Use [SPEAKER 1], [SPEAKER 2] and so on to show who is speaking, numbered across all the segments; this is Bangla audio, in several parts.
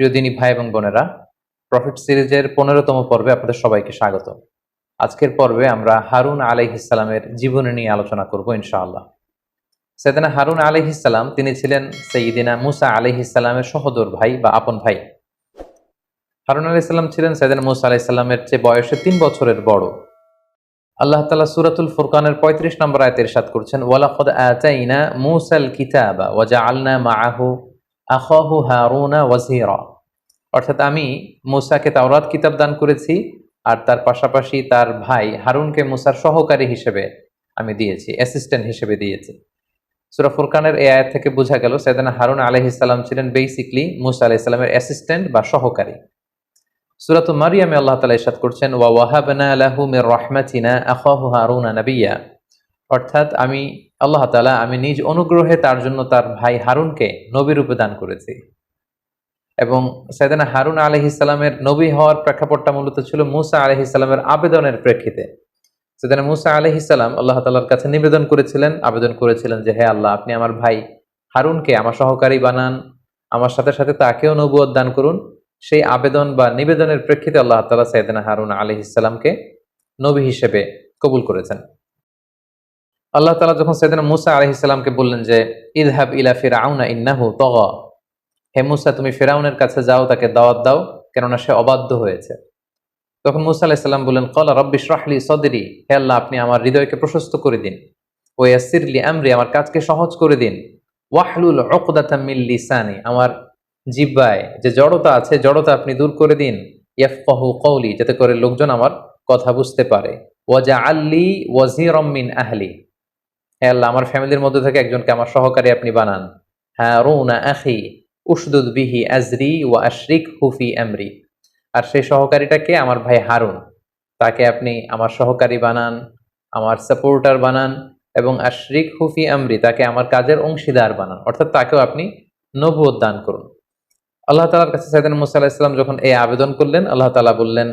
[SPEAKER 1] প্রিয় দিনী ভাই এবং বোনেরা প্রফিট সিরিজের পনেরোতম পর্বে আপনাদের সবাইকে স্বাগত। আজকের পর্বে আমরা হারুন আলাইহিসালামের জীবনী নিয়ে আলোচনা করব ইনশাআল্লাহ। সেদিনা হারুন আলাইহিসাল্লাম তিনি ছিলেন সঈদিনা মুসা আলাইহিসাল্লামের সহদর ভাই বা আপন ভাই। হারুন আলাইসাল্লাম ছিলেন সৈদিনা মুসা আলাইসাল্লামের চেয়ে বয়সে তিন বছরের বড়। আল্লাহ তালা সুরাতুল ফুরকানের পঁয়ত্রিশ নম্বর আয়তের ইরশাদ করছেন, ওয়ালাকদ আতাইনা মুসাল কিতাবা ওয়াজা আলনা মাআহু আখাহু হারুনা ওয়াজিরা। অর্থাৎ আমি মুসাকে তাওরাত কিতাব দান করেছি, আর তার পাশাপাশি তার ভাই হারুনকে মুসার সহকারী হিসেবে আমি দিয়েছি অ্যাসিস্ট্যান্ট হিসেবে দিয়েছি। সুরা ফুরকানের এই আয়াত থেকে বোঝা গেল সেদিন হারুন আলহিসাল্লাম ছিলেন বেসিকলি মুসা আলাইসাল্লামের অ্যাসিস্ট্যান্ট বা সহকারী। সুরাত মারিয়ামে আল্লাহ তালা ইসাদ করছেন, ওয়া ওয়াহাবনা আলাহু মির রহমাতিনা আখাহু হারুনা নাবিয়া। অর্থাৎ আমি, আল্লাহ তালা আমি নিজ অনুগ্রহে তার জন্য তার ভাই হারুনকে নবী রূপে দান করেছি। এবং সাইদানা হারুন আলহিসাল্লামের নবী হওয়ার প্রেক্ষাপটটা মূলত ছিল মুসা আলহিসাল্লামের আবেদনের প্রেক্ষিতে। সেদিন মুসা আলহিসাল্লাম আল্লাহ তালার কাছে নিবেদন করেছিলেন, আবেদন করেছিলেন যে, হে আল্লাহ, আপনি আমার ভাই হারুনকে আমার সহকারী বানান, আমার সাথে সাথে তাকেও নবুয়ত দান করুন। সেই আবেদন বা নিবেদনের প্রেক্ষিতে আল্লাহ তালা সৈয়দনা হারুন আলি ইসলামকে নবী হিসেবে কবুল করেছেন। আল্লাহ তালা যখন সেদিন মুসা আলহ ইসলামকে বললেন যে ইদহাব ইলা ফিরাউনা ইন্নাহু তগ। হে মুসা, তুমি ফেরাউনের কাছে যাও, তাকে দাওয়াত দাও, কেননা সে অবাধ্য হয়েছে। তখন মুসা আলাহিসাল্লাম বললেন কলা রব্বিশ রাহলি সদেরি। হে আল্লাহ, আপনি আমার হৃদয়কে প্রশস্ত করে দিন। ও ইয়াসিরলি আমরি, আমার কাজকে সহজ করে দিন। ওয়াহলুল অকদাতামিল লিসানি। আমার জিব্বায় যে জড়তা আছে, জড়তা আপনি দূর করে দিন। ইয়াফকাহু কৌলি যাতে করে লোকজন আমার কথা বুঝতে পারে। ওয়াজা আল্লি ওয়াজিরমিন আহলি। হ্যাঁ আল্লাহ, আমার ফ্যামিলির মধ্যে থেকে একজনকে আমার সহকারী আপনি বানান। হ্যাঁ রৌনা আখি উসদুদ বিহি আজরি ও আশরিক হুফি আমরি। আর সেই সহকারীটাকে আমার ভাই হারুন। তাকে আপনি আমার সহকারী বানান, আমার সাপোর্টার বানান এবং আশরিক হুফি আমরি, তাকে আমার কাজের অংশীদার বানান। অর্থাৎ তাকেও আপনি নবুয়ত দান করুন। আল্লাহ তালার কাছে সাইদান মুসা আলাহিসাম যখন এই আবেদন করলেন, আল্লাহ তালা বললেন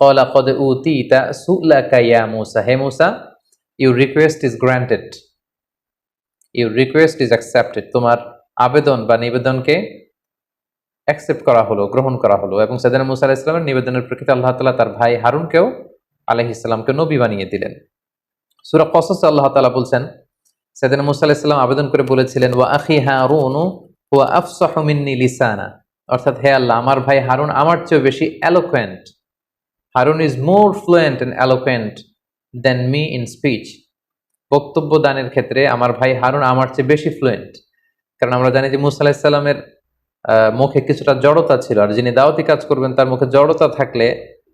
[SPEAKER 1] কলা কদ উতি তা সুলাকা ইয়া মুসা। হে Musa your request is granted. Your request is accepted তোমার আবেদন বা নিবেদনকে অ্যাকসেপ্ট করা হলো, গ্রহণ করা হলো এবং সাইদান মুসা আলাহ ইসলামের নিবেদনের প্রেক্ষিতে আল্লাহ তালা তার ভাই হারুনকেও আলহ ইসলামকে নবী বানিয়ে দিলেন। সুরা কসস আল্লাহ তালা বলছেন সাইদান মুসা আলাহ ইসলাম আবেদন করে বলেছিলেন, ওয়া আখি হারুনু ওয়া আফসাহু মিন্নি লিসানা। অর্থাৎ হে আল্লাহ, আমার ভাই হারুন আমার চেয়েও বেশি eloquent Harun is more fluent and eloquent than me in speech বক্তব্য দানের ক্ষেত্রে আমার ভাই হারুন আমার চেয়ে বেশি ফ্লুয়েন্ট কারণ আমরা জানি যে মুসা আলাহিসাল্লামের মুখে কিছুটা জড়তা ছিল, আর যিনি দাওয়াতি কাজ করবেন তার মুখে জড়তা থাকলে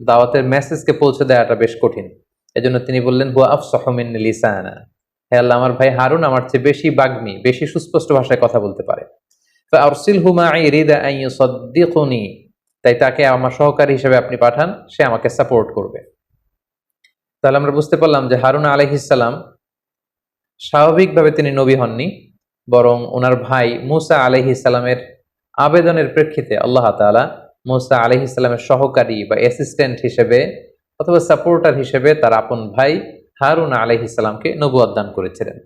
[SPEAKER 1] দাওয়াতের মেসেজকে পৌঁছে দেওয়াটা বেশ কঠিন। এজন্য তিনি বললেন, হুয়া আফ সহমিন লিসানা। হে আল্লাহ, আমার ভাই হারুন আমার চেয়ে বেশি বাগ্মী, বেশি সুস্পষ্ট ভাষায় কথা বলতে পারে। তাই তাকে আমার সহকারী হিসেবে আপনি পাঠান, সে আমাকে সাপোর্ট করবে। তাহলে আমরা বুঝতে পারলাম যে হারুন আলহিসাল্লাম স্বাভাবিকভাবে তিনি নবী হননি, বরং ওনার ভাই মুসা আলহিসাল্লামের আবেদনের প্রেক্ষিতে আল্লাহ তালা মুসা আলহিসাল্লামের সহকারী বা অ্যাসিস্ট্যান্ট হিসেবে অথবা সাপোর্টার হিসেবে তার আপন ভাই হারুন আলহ আলহিসাল্লামকে নবুয়াদ দান করেছিলেন।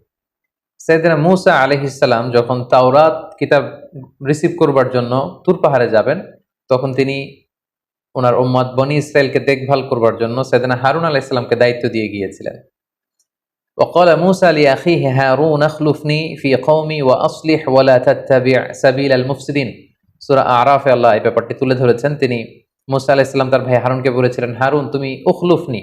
[SPEAKER 1] সাইদিনা মুসা আলহ আলহিসাল্লাম যখন তাওরাত কিতাব রিসিভ করবার জন্য তুর পাহাড়ে যাবেন, তখন তিনি ওনার ওম্মদ বনি ইসরায়েলকে দেখভাল করবার জন্য সাইদিনা হারুন আলাইসাল্লামকে দায়িত্ব দিয়ে গিয়েছিলেন। وقال موسى لأخيه هارون اخلفني في قومي وأصلح ولا تتبع سبيل المفسدين সূরা আরাফে আল্লাহ এই ব্যাপারটি তুলে ধরেছেন তিনি মুসা আলাইহিস তার ভাই হারুনকে বলেছিলেন হারুন তুমি উখলুফনি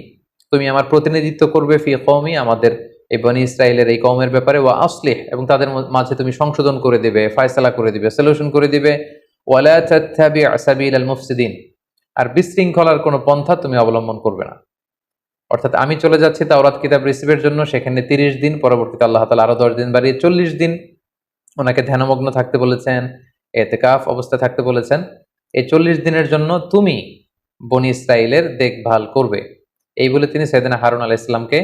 [SPEAKER 1] তুমি আমার প্রতিনিধিত্ব করবে ফি কওমি আমাদের এই বনি ইসরায়েলের এই কমের ব্যাপারে ওয়া আসলিহ এবং তাদের মাঝে তুমি সংশোধন করে দিবে ফয়সালা করে দিবে সলিউশন করে দিবে ওয়ালা তাত্তাবি সাবিল আল মুফসিদিন আর বিশৃঙ্খলার কোনো পন্থা তুমি অবলম্বন করবে না অর্থাৎ আমি চলে যাচ্ছি তাওরাত কিতাব রিসিভের জন্য, সেখানে তিরিশ দিন, পরবর্তীতে আল্লাহ তালা আরও দশ দিন বাড়িয়ে চল্লিশ দিন ওনাকে ধ্যানমগ্ন থাকতে বলেছেন, এতেকাফ অবস্থায় থাকতে বলেছেন। এই চল্লিশ দিনের জন্য তুমি বনি ইসরায়েলের দেখভাল করবে। এই বলে তিনি সৈদিনা হারুন আলাহ ইসলামকে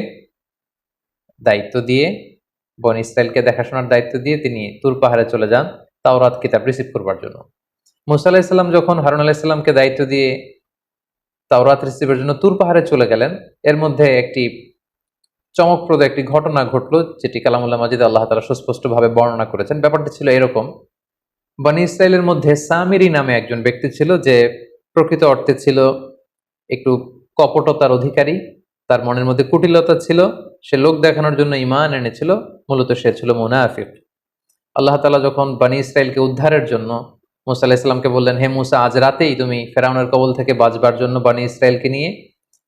[SPEAKER 1] দায়িত্ব দিয়ে, বন ইসরায়েলকে দেখাশোনার দায়িত্ব দিয়ে তিনি তুর পাহাড়ে চলে যান তাওরাত কিতাব রিসিভ করবার জন্য। মুসা আলাহিসাল্লাম যখন হারুন আলাহিসাল্লামকে দায়িত্ব দিয়ে তাওরাত রিসিভের জন্য তুর পাহাড়ে চলে গেলেন। এর মধ্যে একটি চমকপ্রদ একটি ঘটনা ঘটলো, যেটি কালামুল্লাহ মাজিদ আল্লাহ তালা সুস্পষ্টভাবে বর্ণনা করেছেন। ব্যাপারটি ছিল এরকম, বনি ইসরায়েলের মধ্যে সামিরি নামে একজন ব্যক্তি ছিল, যে প্রকৃত অর্থে ছিল একটু কপটতার অধিকারী, তার মনের মধ্যে কুটিলতা ছিল, সে লোক দেখানোর জন্য ইমান এনেছিল, মূলত সে ছিল মুনাফিক। আল্লাহ তালা যখন বানি ইসরায়েলকে উদ্ধারের জন্য মুসা আলাহ ইসলামকে বললেন, হে মুসা, আজ রাতেই তুমি ফেরাউনের কবল থেকে বাঁচবার জন্য বানি ইসরায়েলকে নিয়ে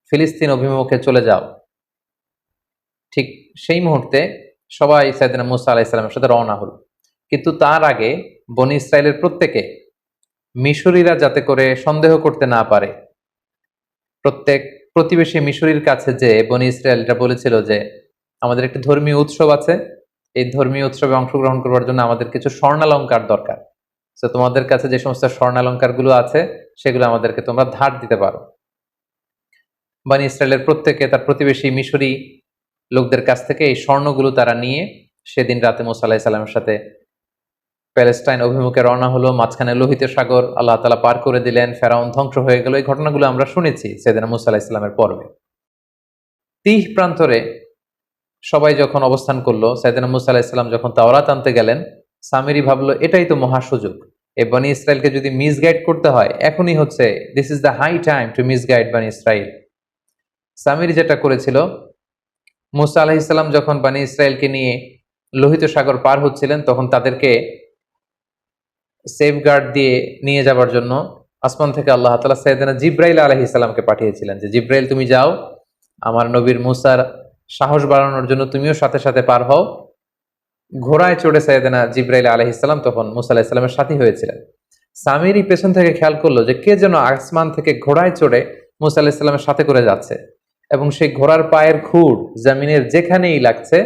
[SPEAKER 1] ফিলিস্তিন অভিমুখে চলে যাও। ঠিক সেই মুহূর্তে সবাই সাইদিনা মুসা আলাহ ইসলামের সাথে রওনা হলো। কিন্তু তার আগে বনি ইসরায়েলের প্রত্যেকে মিশরীরা যাতে করে সন্দেহ করতে না পারে, প্রত্যেক প্রতিবেশী মিশরীর কাছে যে বনি ইসরায়েলরা বলেছিল যে, আমাদের একটি ধর্মীয় উৎসব আছে, এই ধর্মীয় উৎসবে অংশগ্রহণ করবার জন্য আমাদের কিছু স্বর্ণালঙ্কার দরকার। তো তোমাদের কাছে যে সমস্ত স্বর্ণালঙ্কারগুলো আছে, সেগুলো আমাদেরকে তোমরা ধার দিতে পারো। বানি ইসরায়েলের প্রত্যেকে, তার প্রতিবেশী মিশরী লোকদের কাছ থেকে এই স্বর্ণগুলো তারা নিয়ে সেদিন রাতে মোসা আলাহি সাল্লামের সাথে প্যালেস্টাইন অভিমুখে রওনা হলো। মাঝখানে লোহিত সাগর আল্লাহ তালা পার করে দিলেন, ফেরাউন ধ্বংস হয়ে গেল। এই ঘটনাগুলো আমরা শুনেছি সেদিন মুসা আলাহ ইসলামের পর্বে। তিহ প্রান্তরে সবাই যখন অবস্থান করল সাইদিনা মুসা আলাহ ইসলাম যখন তাওরাত আনতে গেলেন সামিরি ভাবলো, এটাই তো মহা সুযোগ। এই বানি ইসরায়েলকে যদি মিসগাইড করতে হয়, এখনই হচ্ছে this is the high time to misguide Bani Israel. Samiri যেটা করেছিল, মুসা আলাহ ইসলাম যখন বানি ইসরায়েলকে নিয়ে লোহিত সাগর পার হচ্ছিলেন, তখন তাদেরকে সেফগার্ড দিয়ে নিয়ে যাবার জন্য আসমান থেকে আল্লাহ তালা সৈয়দনা জিব্রাইল আলহ ইসলামকে পাঠিয়েছিলেন যে, জিব্রাইল, তুমি যাও। আমার নবীর মুসার সাহস বাড়ানোর জন্য তুমিও সাথে সাথে পার হও। ঘোড়ায় চড়ে সৈয়দনা জিব্রাইল আলহ ইসলাম তখন মুসা ইসলামের সাথী হয়েছিলেন। সামিরি পেছন থেকে খেয়াল করল যে কে যেন আসমান থেকে ঘোড়ায় চড়ে মুসা আলাহ ইসলামের সাথে করে যাচ্ছে এবং সেই ঘোড়ার পায়ের খুঁড় জামিনের যেখানেই লাগছে,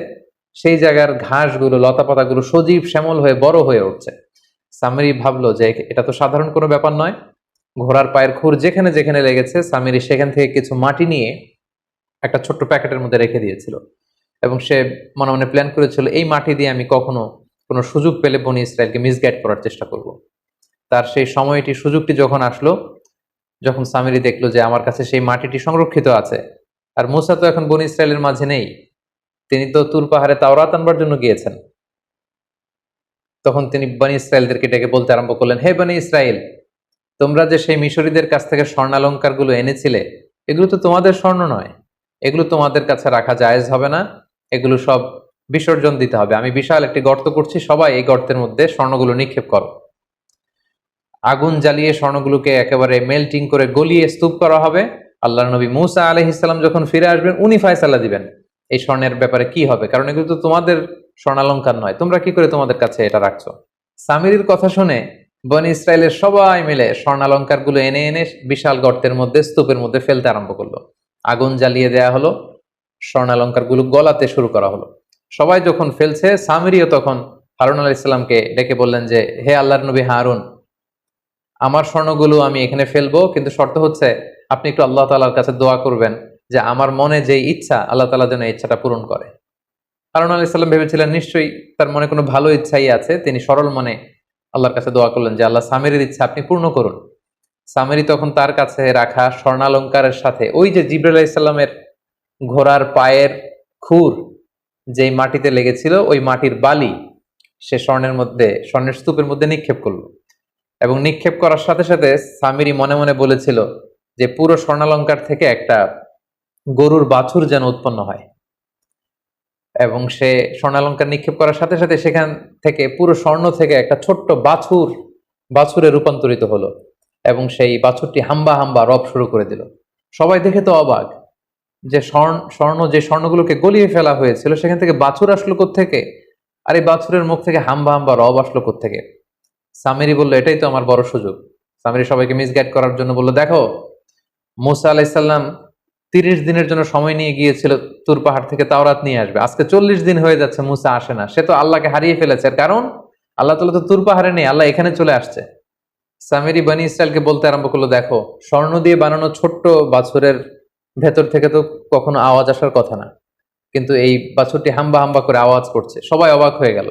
[SPEAKER 1] সেই জায়গার ঘাসগুলো, লতাপাতাগুলো সজীব শ্যামল হয়ে বড় হয়ে উঠছে। সামিরি ভাবলো যে এটা তো সাধারণ কোনো ব্যাপার নয়। ঘোড়ার পায়ের খুর যেখানে যেখানে লেগেছে সামিরি সেখান থেকে কিছু মাটি নিয়ে একটা ছোট্ট প্যাকেটের মধ্যে রেখে দিয়েছিল। এবং সে মনে মনে প্ল্যান করেছিল, এই মাটি দিয়ে আমি কখনো কোনো সুযোগ পেলে বনি ইসরায়েলকে মিসগাইড করার চেষ্টা করব। তার সেই সময়টি, সুযোগটি যখন আসলো, যখন সামিরি দেখল যে আমার কাছে সেই মাটিটি সংরক্ষিত আছে, আর মুসা তো এখন বনি ইসরায়েলের মাঝে নেই, তিনি তো তুর পাহাড়ে তাওরাত আনবার জন্য গিয়েছেন। তখন তিনি বনি ইসরায়েলদেরকে ডেকে বলতে আরম্ভ করলেন, হে বনি ইসরায়েল, তোমরা যে সেই মিশরীদের কাছ থেকে স্বর্ণালঙ্কারগুলো এনেছিলে, এগুলো তো তোমাদের স্বর্ণ নয়। এগুলো তোমাদের কাছে রাখা জায়েজ হবে না। এগুলো সব বিসর্জন দিতে হবে। আমি বিশাল একটি গর্ত করছি, সবাই এই গর্তের মধ্যে স্বর্ণগুলো নিক্ষেপ করো। আগুন জ্বালিয়ে স্বর্ণগুলোকে একেবারে মেল্টিং করে গলিয়ে স্তূপ করা হবে। আল্লাহ নবী মুসা আলহ ইসলাম যখন ফিরে আসবেন, উনি ফায়সালা দিবেন। এই স্বর্ণের ব্যাপারে কি হবে? কারণ এগুলো তো তোমাদের স্বর্ণালঙ্কার নয়। তোমরা কি করে তোমাদের কাছে এটা রাখছো? সামিরির কথা শুনে বন ইসরায়েলের সবাই মিলে স্বর্ণালঙ্কারগুলো এনে এনে বিশাল গর্তের মধ্যে, স্তূপের মধ্যে ফেলতে আরম্ভ করল। আগুন জ্বালিয়ে দেয়া হলো। স্বর্ণালঙ্কারগুলো গলাতে শুরু করা হলো। সবাই যখন ফেলছে সামিরিও তখন হারুন আলাহ ইসলামকে ডেকে বললেন যে, হে আল্লাহর নবী হারুন, আমার স্বর্ণগুলো আমি এখানে ফেলব, কিন্তু শর্ত হচ্ছে আপনি একটু আল্লাহ তালার কাছে দোয়া করবেন যে, আমার মনে যে ইচ্ছা, আল্লাহ তালা যেন ইচ্ছাটা পূরণ করে। হারুন আলাহ ইসলাম ভেবেছিলেন নিশ্চয়ই তার মনে কোনো ভালো ইচ্ছাই আছে। তিনি সরল মনে আল্লাহর কাছে দোয়া করলেন যে, আল্লাহ, সামিরের ইচ্ছা আপনি পূর্ণ করুন। সামিরি তখন তার কাছে রাখা স্বর্ণালঙ্কারের সাথে, ওই যে জিব্রাইল ইসলামের ঘোড়ার পায়ের খুর যেই মাটিতে লেগেছিল, ওই মাটির বালি সে স্বর্ণের মধ্যে, স্বর্ণের স্তূপের মধ্যে নিক্ষেপ করল। এবং নিক্ষেপ করার সাথে সাথে সামিরি মনে মনে বলেছিল যে, পুরো স্বর্ণালঙ্কার থেকে একটা গরুর বাছুর যেন উৎপন্ন হয়। এবং সে স্বর্ণালঙ্কার নিক্ষেপ করার সাথে সাথে সেখান থেকে, পুরো স্বর্ণ থেকে একটা ছোট্ট বাছুর, বাছুরে রূপান্তরিত হলো। এবং সেই বাছুরটি হাম্বা হাম্বা রব শুরু করে দিল। সবাই দেখে তো অবাক যে স্বর্ণ স্বর্ণ, যে স্বর্ণগুলোকে গলিয়ে ফেলা হয়েছিল, সেখান থেকে বাছুর আসলো থেকে আর এই বাছুরের মুখ থেকে হাম্বা হাম্বা রব আসলো থেকে সামিরি বলল, এটাই তো আমার বড় সুযোগ। সামিরি সবাইকে মিসগাইড করার জন্য বলল, দেখো, মুসা আলাইসাল্লাম তিরিশ দিনের জন্য সময় নিয়ে গিয়েছিল তুর পাহাড় থেকে তাওরাত নিয়ে আসবে। আজকে চল্লিশ দিন হয়ে যাচ্ছে মুসা আসে না। সে তো আল্লাহকে হারিয়ে ফেলেছে। আর কারণ? আল্লাহ তালা তো তুর পাহাড়ে নেই, আল্লাহ এখানে চলে আসছে। সামিরি বানি ইসরায়েলকে বলতে আরম্ভ করল, দেখো, স্বর্ণ দিয়ে বানানো ছোট্ট বাছুরের ভেতর থেকে তো কখনো আওয়াজ আসার কথা না। কিন্তু এই বাছুরটি হাম্বা হাম্বা করে আওয়াজ করছে। সবাই অবাক হয়ে গেল।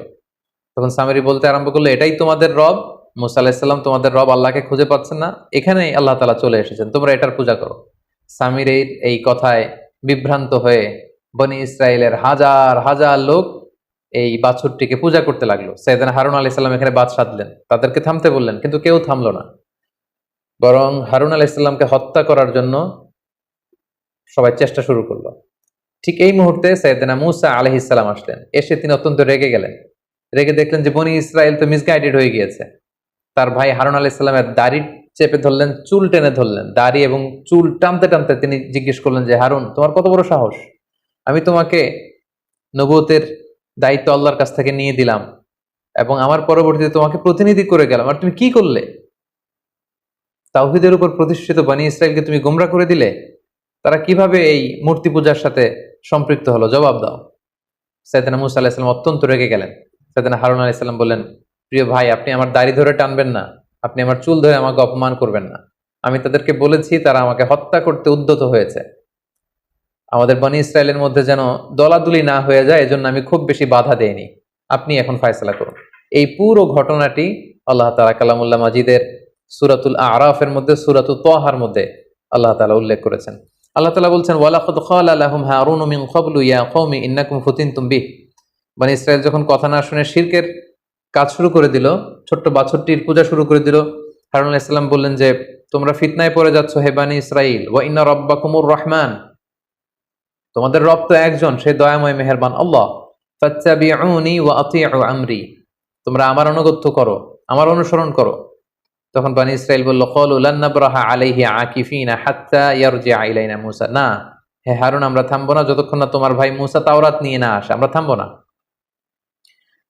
[SPEAKER 1] তখন সামিরি বলতে আরম্ভ করল, এটাই তোমাদের রব? মুসা আলাহিসাল্লাম তোমাদের রব? আল্লাহকে খুঁজে পাচ্ছেন না? এখানেই আল্লাহ তালা চলে এসেছেন। তোমরা এটার পূজা করো। সামির এই কথায় বিভ্রান্ত হয়ে বনি ইসরায়েলের হাজার হাজার লোক এই বাছুরটিকে পূজা করতে লাগল। সৈয়দান হারুন আলি সাল্লাম এখানে বাদ সাধলেন, তাদেরকে থামতে বললেন, কিন্তু কেউ থামলো না। বরং হারুন আলি হত্যা করার জন্য সবাই চেষ্টা শুরু করল। ঠিক এই মুহূর্তে সৈয়দানা মুসা আলহিসাল্লাম আসলেন। এসে তিনি অত্যন্ত রেগে গেলেন। রেগে দেখলেন যে, বনি ইসরায়েল তো মিসগাইডেড হয়ে গিয়েছে। তার ভাই হারুন আলি ইসলামের দাড়ি চেপে ধরলেন, চুল টেনে ধরলেন। দাড়ি এবং চুল টানতে টানতে তিনি জিজ্ঞেস করলেন যে, হারুন, তোমার কত বড় সাহস? আমি তোমাকে নবুতের দায়িত্ব আল্লাহর কাছ থেকে নিয়ে দিলাম এবং আমার পরবর্তীতে তোমাকে প্রতিনিধি করে গেলাম। আর তুমি কি করলে? তাওহিদের উপর প্রতিষ্ঠিত বানি ইসরায়েলকে তুমি গোমরা করে দিলে? তারা কীভাবে এই মূর্তি পূজার সাথে সম্পৃক্ত হলো? জবাব দাও। সৈয়দনা মুসা আলাহিসাল্লাম অত্যন্ত রেগে গেলেন। সৈয়দনা হারুন আলাইসাল্লাম বললেন, প্রিয় ভাই, আপনি আমার দাড়ি ধরে টানবেন না। আপনি আমার চুল ধরে আমাকে অপমান করবেন না। আমি তাদেরকে বলেছি, তারা আমাকে হত্যা করতে উদ্যত হয়েছে। আমাদের বনি ইসরায়েলের মধ্যে যেন দলাদুলি না হয়ে যায়, এজন্য আমি খুব বেশি বাধা দেইনি। আপনি এখন ফায়সলা করুন। এই পুরো ঘটনাটি আল্লাহ তালা কালামুল্লাহ মাজিদের সুরাতুল আরাফের মধ্যে সুরাতুল তোহার মধ্যে আল্লাহ তালা উল্লেখ করেছেন। আল্লাহ তালা বলছেন, ওয়ালাকদ খালাহুম হারুন মিন ক্বাবলু, ইয়া কওমি ইন্নাকুম ফুতিনতুম বিহ। বনি ইসরায়েল যখন কথা না শুনে শিরকের কাজ শুরু করে দিল, ছোট্ট বাছরটির পূজা শুরু করে দিল, হারুন আলাইহিস সালাম বললেন যে, তোমরা ফিতনায় পড়ে যাচ্ছ হে বানি ইসরাইল ওয়া ইন্না রাব্বাকুমুর রহমান। তোমাদের রব তো একজন, সে দয়াময় মেহেরবান আল্লাহ। ফাত্তাবিউনি ওয়া আতিউ আমরি। তোমরা আমার অনুগত্য করো, আমার অনুসরণ করো। তখন বানি ইসরাইল বলল, কলু লান নাবরাহা আলাইহি আকিফিনা হাত্তা ইয়ারজিআ ইলাইনা মূসা। না, হে হারুন, আমরা থামবো না যতক্ষণ না তোমার ভাই মূসা তাওরাত নিয়ে না আসে, আমরা থামবো না।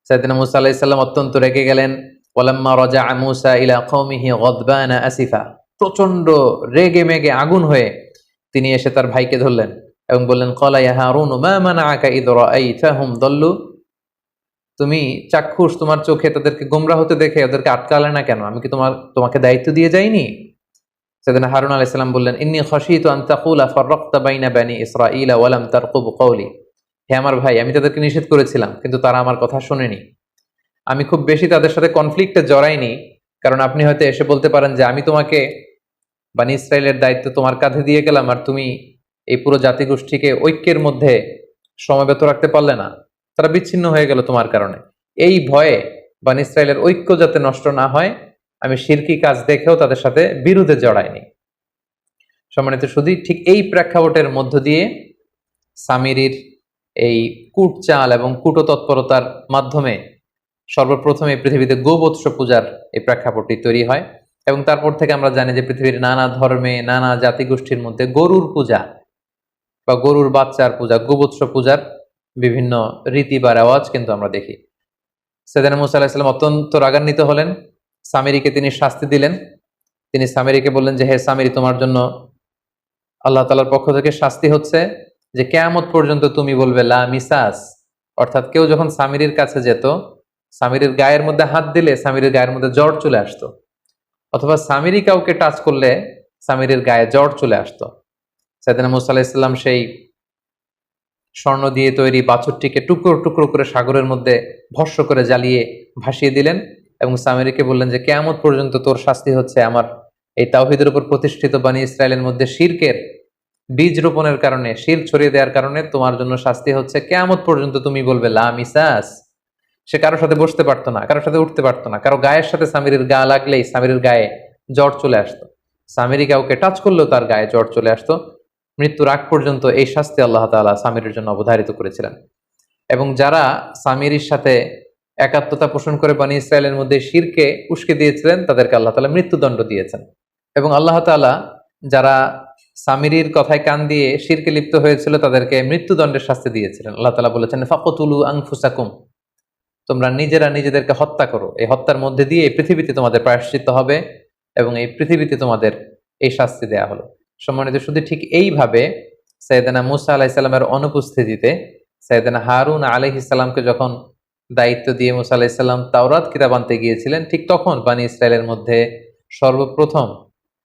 [SPEAKER 1] সাইদিনা মুসা আলাইহিস সালাম অত্যন্ত রেগে গেলেন। ওয়ালাম্মা রাজা মুসা ইলা কওমিহি গদবানা আসিফা। প্রচণ্ড রেগে মেগে আগুন হয়ে তিনি এসে তার ভাইকে ধরলেন এবং বললেন, কলা ইয়া হারুন, মা মানাআকা ইদ রাআইতাহুম দাল্লু? তুমি চাক্ষুষ, তোমার চোখে তাদেরকে গোমরা হতে দেখে ওদেরকে আটকালে না কেন? আমি কি তোমার, তোমাকে দায়িত্ব দিয়ে যাইনি? সেদিন হারুন আলাইহিস সালাম বললেন, ইন্নী খাশিতু আন তাকুলা ফাররাকতা বাইনা বানি ইসরাঈলা ওয়া লাম তারকুব কৌলি হে আমার ভাই, আমি তাদেরকে নিষেধ করেছিলাম, কিন্তু তারা আমার কথা শোনেনি। আমি খুব বেশি তাদের সাথে কনফ্লিক্টে জড়াইনি, কারণ আপনি হয়তো এসে বলতে পারেন যে, আমি তোমাকে বানি ইসরায়েলের দায়িত্ব তোমার কাঁধে দিয়ে গেলাম, আর তুমি এই পুরো জাতিগোষ্ঠীকে ঐক্যের মধ্যে সমবেত রাখতে পারলে না। তারা বিচ্ছিন্ন হয়ে গেল তোমার কারণে। এই ভয়ে বানি ইসরায়েলের ঐক্য যাতে নষ্ট না হয়, আমি শিরকি কাজ দেখেও তাদের সাথে বিরুদ্ধে জড়াইনি। সম্মানিত শুধু ঠিক এই প্রেক্ষাপটের মধ্য দিয়ে সামিরির এই কূট চাল এবং কূট তৎপরতার মাধ্যমে সর্বপ্রথম পৃথিবীতে গোবৎস পূজার এই প্রেক্ষাপটটি তৈরি হয় এবং তারপর থেকে আমরা জানি যে পৃথিবীর নানা ধর্মে, নানা জাতিগোষ্ঠীর মধ্যে গরুর পূজা বা গরুর বাচ্চার পূজা, গোবৎস পূজার বিভিন্ন রীতি বা রেওয়াজ কিন্তু আমরা দেখি। সেদিন মুসা আলাহিসাল্লাম অত্যন্ত রাগান্বিত হলেন। সামিরিকে তিনি শাস্তি দিলেন। তিনি সামিরিকে বললেন যে, হে সামিরি, তোমার জন্য আল্লাহ তালার পক্ষ থেকে শাস্তি হচ্ছে যে, কেয়ামত পর্যন্ত তুমি বলবে, লা মিসাস। অর্থাৎ কেউ যখন সামিরির কাছে যেত, সামিরির গায়ের মধ্যে হাত দিলে সামিরির গায়ের মধ্যে জ্বর চলে আসতো। অথবা সামিরি কাউকে টাচ করলে সামিরির গায়ে জ্বর চলে আসতো। সাইদিন মুসা আলাহিসাল্লাম সেই স্বর্ণ দিয়ে তৈরি বাছুরটিকে টুকরো টুকরো করে সাগরের মধ্যে ভস্য করে জ্বালিয়ে ভাসিয়ে দিলেন এবং সামিরিকে বললেন যে, কেয়ামত পর্যন্ত তোর শাস্তি হচ্ছে আমার। এই তাওহিদের উপর প্রতিষ্ঠিত বানী ইসরায়েলের মধ্যে শিরকের বীজ রোপণের কারণে, শির ছড়িয়ে দেওয়ার কারণে তোমার জন্য শাস্তি হচ্ছে। কেয়ামত পর্যন্ত তুমি বলবে, লা মিসাস। সে কারোর সাথে বসতে পারতো না কারোর সাথে উঠতে পারতো না, কারও গায়ের সাথে সামিরের গা লাগলেই সামিরের গায়ে জ্বর চলে আসতো। সামিরি কাউকে টাচ করলেও তার গায়ে জ্বর চলে আসতো। মৃত্যুর আগ পর্যন্ত এই শাস্তি আল্লাহ তালা সামিরের জন্য অবধারিত করেছিলেন। এবং যারা সামিরির সাথে একাত্মতা পোষণ করে বানি ইসরায়েলের মধ্যে শিরকে উস্কে দিয়েছিলেন, তাদেরকে আল্লাহ তালা মৃত্যুদণ্ড দিয়েছেন। এবং আল্লাহ তালা যারা সামিরির কথায় কান দিয়ে শিরকে লিপ্ত হয়েছিল, তাদেরকে মৃত্যুদণ্ডের শাস্তি দিয়েছিলেন। আল্লাহ তালা বলেছেন, ফাকতুলু আংফুসাকুম তোমরা নিজেরা নিজেদেরকে হত্যা করো। এই হত্যার মধ্যে দিয়ে এই পৃথিবীতে তোমাদের প্রায়শ্চিত হবে এবং এই পৃথিবীতে তোমাদের এই শাস্তি দেয়া হলো। সম্মানিত শুধু ঠিক এইভাবে সৈয়দানা মুসা আলাহিসাল্লামের অনুপস্থিতিতে সৈয়দানা হারুন আলহিসাল্লামকে যখন দায়িত্ব দিয়ে মুসা আলাহিসাল্লাম তাওরাত কিতাব আনতে গিয়েছিলেন, ঠিক তখন বানী ইসরায়েলের মধ্যে সর্বপ্রথম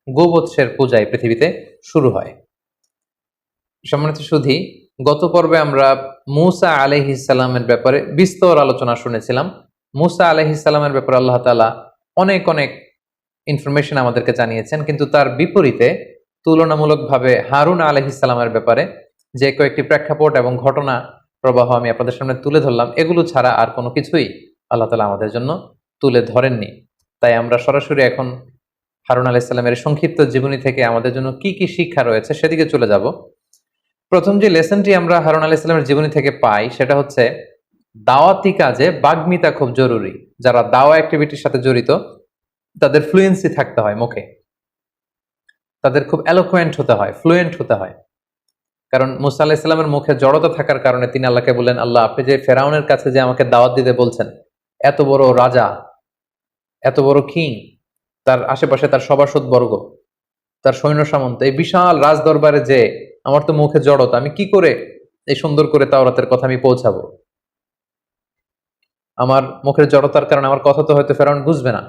[SPEAKER 1] গোবৎসের পূজায় পৃথিবীতে শুরু হয়। সম্মানিত সুধী, গত পর্বে আমরা মুসা আলহিসাল্লামের ব্যাপারে বিস্তর আলোচনা শুনেছিলাম। মুসা আলহিসাল্লামের ব্যাপারে আল্লাহ তালা অনেক অনেক ইনফরমেশন আমাদেরকে জানিয়েছেন, কিন্তু তার বিপরীতে তুলনামূলকভাবে হারুন আলহিসাল্লামের ব্যাপারে যে কয়েকটি প্রেক্ষাপট এবং ঘটনা প্রবাহ আমি আপনাদের সামনে তুলে ধরলাম, এগুলো ছাড়া আর কোনো কিছুই আল্লাহ তালা আমাদের জন্য তুলে ধরেননি। তাই আমরা সরাসরি এখন হারুন আলাহ ইসলামের সংক্ষিপ্ত জীবনী থেকে আমাদের জন্য কি কি শিক্ষা রয়েছে সেদিকে চলে যাব। প্রথম যে লেসনটি আমরা হারুন আলাহ ইসলামের জীবনী থেকে পাই, সেটা হচ্ছে, দাওয়াতি কাজে বাগ্মিতা খুব জরুরি। যারা দাওয়া অ্যাক্টিভিটির সাথে জড়িত, তাদের ফ্লুয়েন্সি থাকতে হয় মুখে। তাদের খুব অ্যালোকুয়েন্ট হতে হয় ফ্লুয়েন্ট হতে হয়। কারণ মুসা আল্লাহ ইসলামের মুখে জড়তা থাকার কারণে তিনি আল্লাহকে বললেন, আল্লাহ, আপনি যে ফেরাউনের কাছে যে আমাকে দাওয়াত দিতে বলছেন, এত বড় রাজা, এত বড় কিং তার আশেপাশে তার সভাসদ বর্গ তার সৈন্য সামন্ত, এই বিশাল রাজ দরবারে যে আমার তো মুখে জড়তা, আমি কি করে এই সুন্দর করে তাওরাতের কথা আমি পৌঁছাবো? আমার মুখের জড়তার কারণে আমার কথা তো হয়তো ফেরাউন বুঝবে না।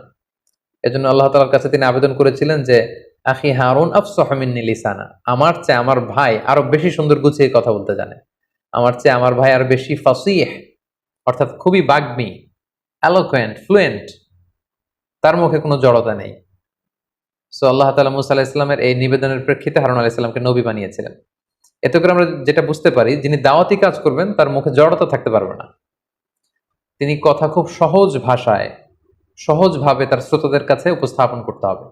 [SPEAKER 1] এজন্য আল্লাহ তালার কাছে তিনি আবেদন করেছিলেন যে আখি হারুন আফসহমিনী লিসানা। আমার চেয়ে আমার ভাই আরও বেশি সুন্দর গুছিয়ে কথা বলতে জানে। আমার চেয়ে আমার ভাই আরও বেশি ফাসিহ, অর্থাৎ খুবই বাগ্মী অ্যালোকোয়েন্ট ফ্লুয়েন্ট তার মুখে কোনো জড়তা নেই। সো আল্লাহ তালা মুসা আলাহ ইসলামের এই নিবেদনের প্রেক্ষিতে হারুন আলাহ ইসলামকে নবী বানিয়েছিলেন। এতে করে আমরা যেটা বুঝতে পারি, যিনি দাওয়াতি কাজ করবেন, তার মুখে জড়তা থাকতে পারবে না। তিনি কথা খুব সহজ ভাষায়, সহজভাবে তার শ্রোতাদের কাছে উপস্থাপন করতে হবে।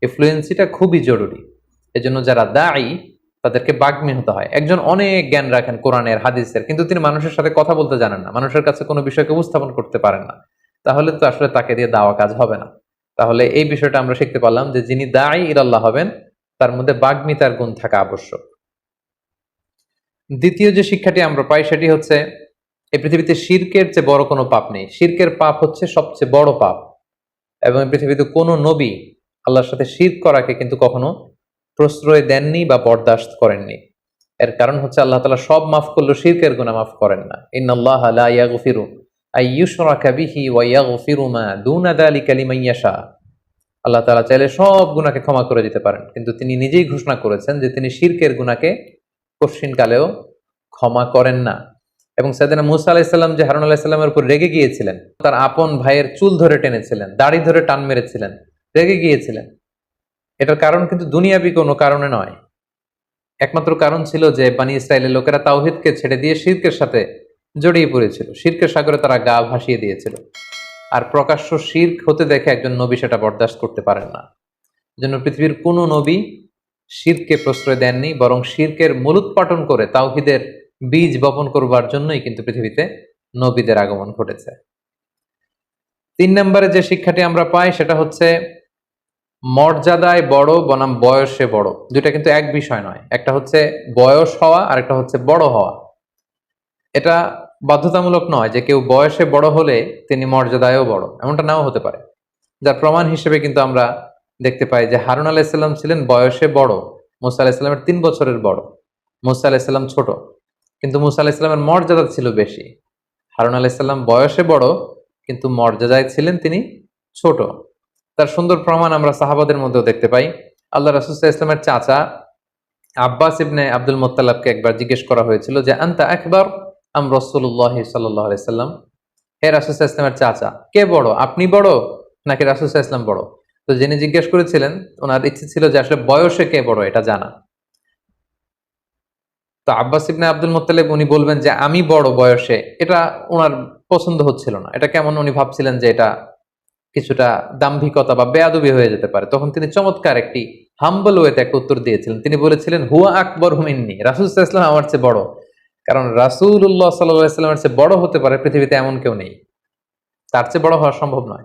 [SPEAKER 1] এই ফ্লুয়েন্সিটা খুবই জরুরি। এজন্য যারা দায়ী, তাদেরকে বাগ্মী হতে হয়। একজন অনেক জ্ঞান রাখেন কোরআনের, হাদিসের, কিন্তু তিনি মানুষের সাথে কথা বলতে জানেন না। মানুষের কাছে কোনো বিষয়কে উপস্থাপন করতে পারেন না। তাহলে তো আসলে তাকে দিয়ে দাওয়া কাজ হবে না। তাহলে এই বিষয়টা আমরা শিখতে পারলাম যে যিনি দায়ী ইরাল্লাহ হবেন, তার মধ্যে বাগ্মিতার গুণ থাকা আবশ্যক। দ্বিতীয় যে শিক্ষাটি আমরা পাই, সেটি হচ্ছে এই পৃথিবীতে শির্কের চেয়ে বড় কোনো পাপ নেই। শির্কের পাপ হচ্ছে সবচেয়ে বড় পাপ। এবং পৃথিবীতে কোনো নবী আল্লাহর সাথে শির করাকে কিন্তু কখনো প্রশ্রয় দেননি বা বরদাস্ত করেননি। এর কারণ হচ্ছে আল্লাহ তালা সব মাফ করলেও শিরকের গুণা মাফ করেন না। ইন আল্লাহ আল্লাহ তাআলা চাইলে সব গুনাহকে ক্ষমা করে দিতে পারেন, কিন্তু তিনি নিজেই ঘোষণা করেছেন যে তিনি শিরকের গুনাহকে কশিনকালেও ক্ষমা করেন না। এবং সেদিন মুসা আলাহিসাল্লাম যে হারুন আলাহিসাল্লামের উপর রেগে গিয়েছিলেন, তার আপন ভাইয়ের চুল ধরে টেনেছিলেন, দাড়ি ধরে টান মেরেছিলেন রেগে গিয়েছিলেন। এটার কারণ কিন্তু দুনিয়াবি কোনো কারণে নয়। একমাত্র কারণ ছিল যে বানি ইসরায়েলের লোকেরা তাওহিদকে ছেড়ে দিয়ে শির্কের সাথে জড়িয়ে পড়েছিল। শির্কের সাগরে তারা গা ভাসিয়ে দিয়েছিল। আর প্রকাশ্য শির্ক হতে দেখে একজন নবী সেটা বরদাস্ত করতে পারেন না। জন্য পৃথিবীর কোনো নবী শিরকে প্রশ্রয় দেননি, বরং শিরকের মূলোৎপাটন করে তাওহিদের বীজ বপন করবার জন্যই কিন্তু পৃথিবীতে নবীদের আগমন ঘটেছে। তিন নম্বরে যে শিক্ষাটি আমরা পাই সেটা হচ্ছে মর্যাদায় বড় বনাম বয়সে বড়। দুইটা কিন্তু এক বিষয় নয়। একটা হচ্ছে বয়স হওয়া, আর একটা হচ্ছে বড় হওয়া। এটা বাধ্যতামূলক নয় যে কেউ বয়সে বড় হলে তিনি মর্যাদায়ও বড়। এমনটা নাও হতে পারে। যার প্রমাণ হিসেবে কিন্তু আমরা দেখতে পাই যে হারুন আলাইসাল্লাম ছিলেন বয়সে বড়। মুসা আলাহিসাল্লামের তিন বছরের বড়। মুসা আলাহিসাল্লাম ছোট। কিন্তু মুসা আলাহিসাল্লামের মর্যাদা ছিল বেশি। হারুন আলাইসাল্লাম বয়সে বড়, কিন্তু মর্যাদায় ছিলেন তিনি ছোট। তার সুন্দর প্রমাণ আমরা সাহাবাদের মধ্যেও দেখতে পাই। আল্লাহ রাসুসাহ ইসলামের চাচা আব্বাস ইবনে আব্দুল মোত্তালাবকে একবার জিজ্ঞেস করা হয়েছিল যে, আন্তা একবার আম রসুল্লাহ সাল্লাহ সাল্লাম হে রাসুসাহ ইসলামের চাচা, কে বড়? আপনি বড় নাকি রাসুসাহ ইসলাম বড়? তো যিনি জিজ্ঞেস করেছিলেন, ওনার ইচ্ছে ছিল যে আসলে বয়সে কে বড়, এটা জানা। তো আব্বাস ইবনে আব্দুল মোত্তালেব উনি বলবেন যে, আমি বড় বয়সে। এটা ওনার পছন্দ হচ্ছিল না। এটা কেমন উনি ভাবছিলেন যে এটা কিছুটা দাম্ভিকতা বা বেয়াদবি হয়ে যেতে পারে। তখন তিনি চমৎকার একটি হাম্বল ওয়েতে একটা উত্তর দিয়েছিলেন। তিনি বলেছিলেন, হুয়া আকবর হুমিননি রাসুল ইসলাম আমার চেয়ে বড়। কারণ রাসুল্লাহ সাল্লামের চেয়ে বড় হতে পারে পৃথিবীতে এমন কেউ নেই। তার চেয়ে বড় হওয়া সম্ভব নয়।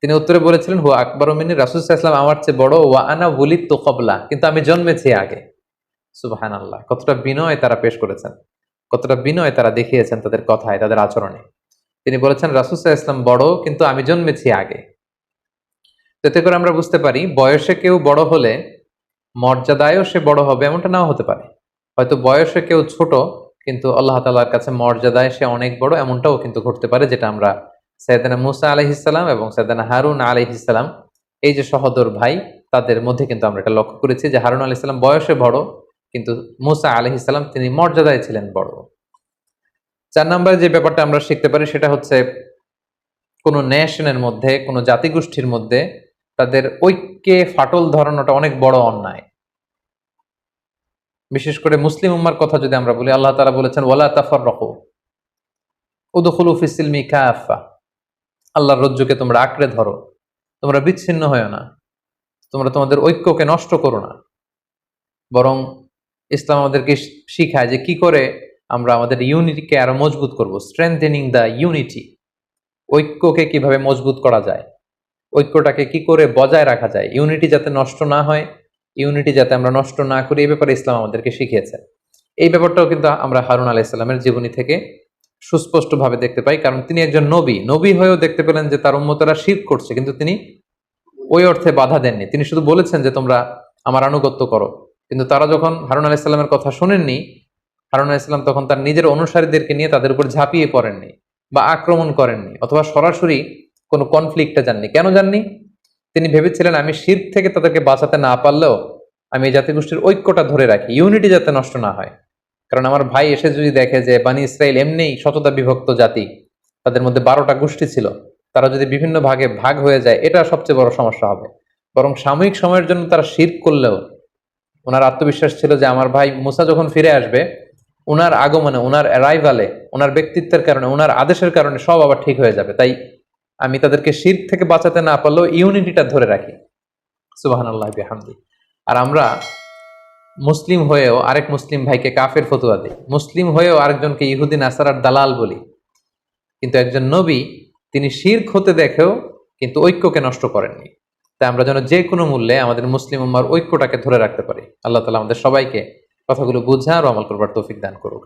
[SPEAKER 1] তিনি উত্তরে বলেছিলেন, হুয়া আকবর মিনী রাসুল ইসলাম আমার চেয়ে বড়, ওয়া আনা বলিত তো কবলা কিন্তু আমি জন্মেছি আগে। সুবাহান আল্লাহ কতটা বিনয় তারা পেশ করেছেন। কতটা বিনয় তারা দেখিয়েছেন তাদের কথায়, তাদের আচরণে। তিনি বলেছেন রাসুসাহ ইসলাম বড়, কিন্তু আমি জন্মেছি আগে। এতে করে আমরা বুঝতে পারি, বয়সে কেউ বড় হলে মর্যাদায়ও সে বড় হবে, এমনটা নাও হতে পারে। হয়তো বয়সে কেউ ছোট, কিন্তু আল্লাহ তালার কাছে মর্যাদায় সে অনেক বড়, এমনটাও কিন্তু ঘটতে পারে, যেটা আমরা সৈয়দানা মুসা আলহিসাল্লাম এবং সৈয়দানা হারুন আলহিসাল্লাম এই যে সহদর ভাই, তাদের মধ্যে কিন্তু আমরা এটা লক্ষ্য করেছি যে হারুন আলহিসাল্লাম বয়সে বড়, কিন্তু মুসা আলহিসাল্লাম তিনি মর্যাদায় ছিলেন বড়। চার নম্বরে যে ব্যাপারটা আমরা শিখতে পারি সেটা হচ্ছে কোনো নেশনের মধ্যে, কোনো জাতিগোষ্ঠীর মধ্যে তাদের ঐক্যে ফাটল ধরানোটা অনেক বড় অন্যায়। বিশেষ করে মুসলিম উম্মার কথা যদি আমরা বলি, আল্লাহ তালা বলেছেন ওলা তাফর রহ উদখুলু ফিসিলমি কাফা আল্লাহর রজ্জুকে তোমরা আঁকড়ে ধরো। তোমরা বিচ্ছিন্ন হয়েও না। তোমরা তোমাদের ঐক্যকে নষ্ট করো না। বরং ইসলাম আমাদেরকে শিখায় যে কি করে আমরা আমাদের ইউনিটিকে আরও মজবুত করব স্ট্রেংথেনিং দ্য ইউনিটি ঐক্যকে কীভাবে মজবুত করা যায়? ঐক্যটাকে কি করে বজায় রাখা যায়? ইউনিটি যাতে নষ্ট না হয় ইউনিটি যাতে আমরা নষ্ট না করি, এই ব্যাপারে ইসলাম আমাদেরকে শিখিয়েছে এই ব্যাপারটাও কিন্তু আমরা হারুন আলাহ ইসলামের জীবনী থেকে সুস্পষ্টভাবে দেখতে পাই, কারণ তিনি একজন নবী। নবী হয়েও দেখতে পেলেন যে তার উন্মতরা শির করছে, কিন্তু তিনি ওই অর্থে বাধা দেননি। তিনি শুধু বলেছেন যে তোমরা আমার আনুগত্য করো। কিন্তু তারা যখন হারুন আলাহ ইসলামের কথা শোনেননি হারুন ইসলাম তখন তার নিজের অনুসারীদেরকে নিয়ে তাদের উপর ঝাঁপিয়ে পড়েননি বা আক্রমণ করেননি অথবা সরাসরি কোনো কনফ্লিক্টে যাননি। কেন যাননি? তিনি ভেবেছিলেন, আমি শির থেকে তাদেরকে বাঁচাতে না পারলেও আমি এই জাতিগোষ্ঠীর ঐক্যটা ধরে রাখি ইউনিটি যাতে নষ্ট না হয়। কারণ আমার ভাই এসে যদি দেখে যে বানি ইসরায়েল এমনিই শততা বিভক্ত জাতি, তাদের মধ্যে বারোটা গোষ্ঠী ছিল, তারা যদি বিভিন্ন ভাগে ভাগ হয়ে যায়, এটা সবচেয়ে বড় সমস্যা হবে। বরং সাময়িক সময়ের জন্য তারা শির করলেও, ওনার আত্মবিশ্বাস ছিল যে আমার ভাই মুসা যখন ফিরে আসবে ওনার আগমনে, ওনার অ্যারাইভালে ওনার ব্যক্তিত্বের কারণে, ওনার আদেশের কারণে সব আবার ঠিক হয়ে যাবে। তাই আমি তাদেরকে শির থেকে বাঁচাতে না পারলেও ইউনিটিটা ধরে রাখি। সুবাহান আল্লাহ বিহামদি। আর আমরা মুসলিম হয়েও আরেক মুসলিম ভাইকে কাফের ফতুয়া দিই। মুসলিম হয়েও আরেকজনকে ইহুদিন আসারার দালাল বলি। কিন্তু একজন নবী, তিনি শির হতে দেখেও কিন্তু ঐক্যকে নষ্ট করেননি। তাই আমরা যেন যে কোনো মূল্যে আমাদের মুসলিম উম্মার ঐক্যটাকে ধরে রাখতে পারি। আল্লাহ তালা আমাদের সবাইকে কথাগুলো বুঝা আর আমল করবার তৌফিক দান করুক।